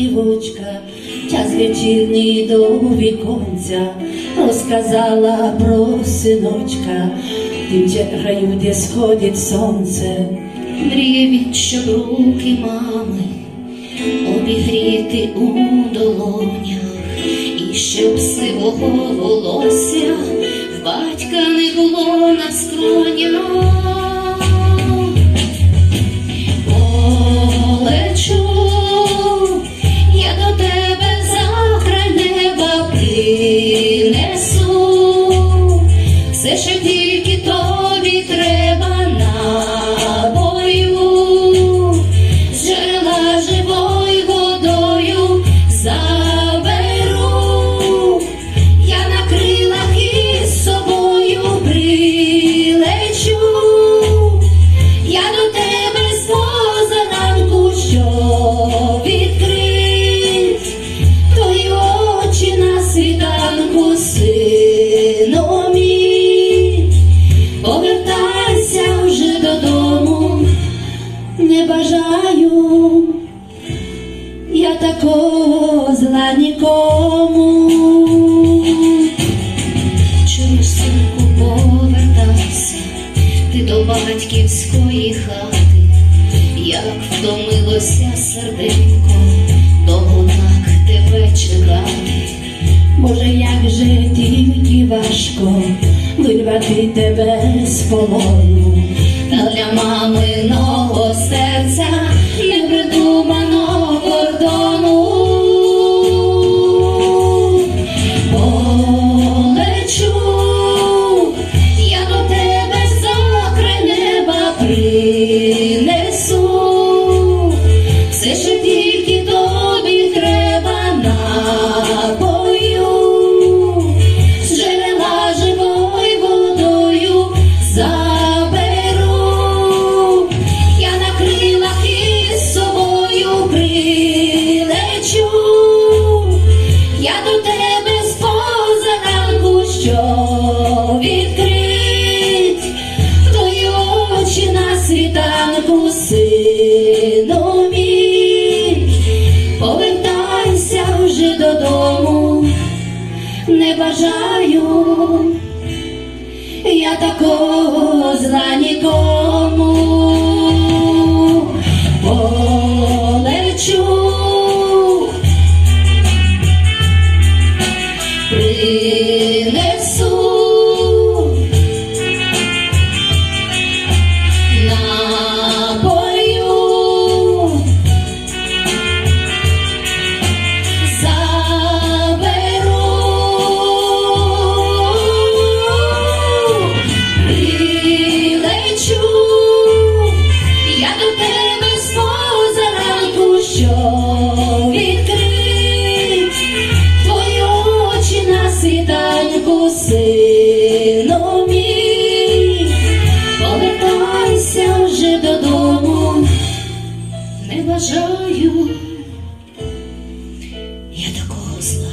ластівочка, час вечірній до віконця розказала про синочка, тим чергаю, де сходить сонце. Мріє він, щоб руки мами обігріти у долонях, і щоб сивого волосся в батька не було Deixa eu te Не бажаю я такого зла нікому. чуєш, синку, повертайся, ти до батьківської хати, як втомилося серденько, довго так тебе чекати. Може, як же тільки важко вирвати тебе з полону. Та для маминого бажаю я такого зла нікому полечу. Принесу додому, повертайся вже додому, не бажаю я такого зла.